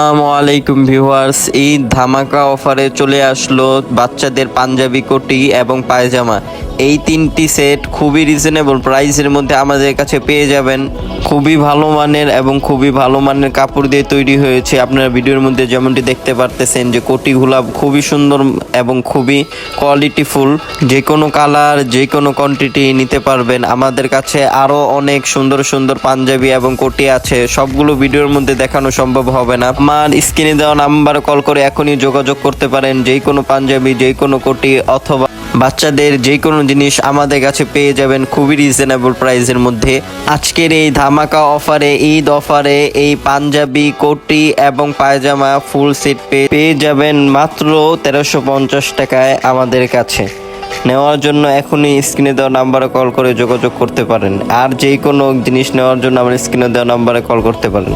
আসসালামু আলাইকুম ভিউয়ার্স, এই ধামাকা অফারে চলে আসলো বাচ্চাদের পাঞ্জাবি কোটি এবং পায়জামা। এই তিনটি সেট খুবই রিজনেবল প্রাইসের মধ্যে আমাদের কাছে পেয়ে যাবেন। খুবই ভালো মানের এবং খুবই ভালো মানের কাপড় দিয়ে তৈরি হয়েছে। আপনারা ভিডিওর মধ্যে যেমনটি দেখতে পারতেছেন যে কোটিগুলা খুবই সুন্দর এবং খুবই কোয়ালিটিফুল যে কোনো কালার যে কোনো কোয়ান্টিটি নিতে পারবেন। আমাদের কাছে আরও অনেক সুন্দর সুন্দর পাঞ্জাবি এবং কোটি আছে। সবগুলো ভিডিওর মধ্যে দেখানো সম্ভব হবে না। আমার স্ক্রিনে দেওয়া নাম্বার কল করে এখনই যোগাযোগ করতে পারেন যে কোনো পাঞ্জাবি যে কোনো কোটি অথবা বাচ্চাদের যে কোনো জিনিস আমাদের কাছে পেয়ে যাবেন খুবই রিজনেবল প্রাইসের মধ্যে। আজকের এই ধামাকা অফারে ঈদ অফারে এই পাঞ্জাবি, কোটি এবং পায়জামা ফুল সেট পেয়ে যাবেন মাত্র তেরোশো পঞ্চাশ টাকায় আমাদের কাছে। নেওয়ার জন্য এখনই স্ক্রিনে দেওয়া নাম্বারে কল করে যোগাযোগ করতে পারেন। আর যে কোনো জিনিস নেওয়ার জন্য আমার স্ক্রিনে দেওয়া নাম্বারে কল করতে পারেন।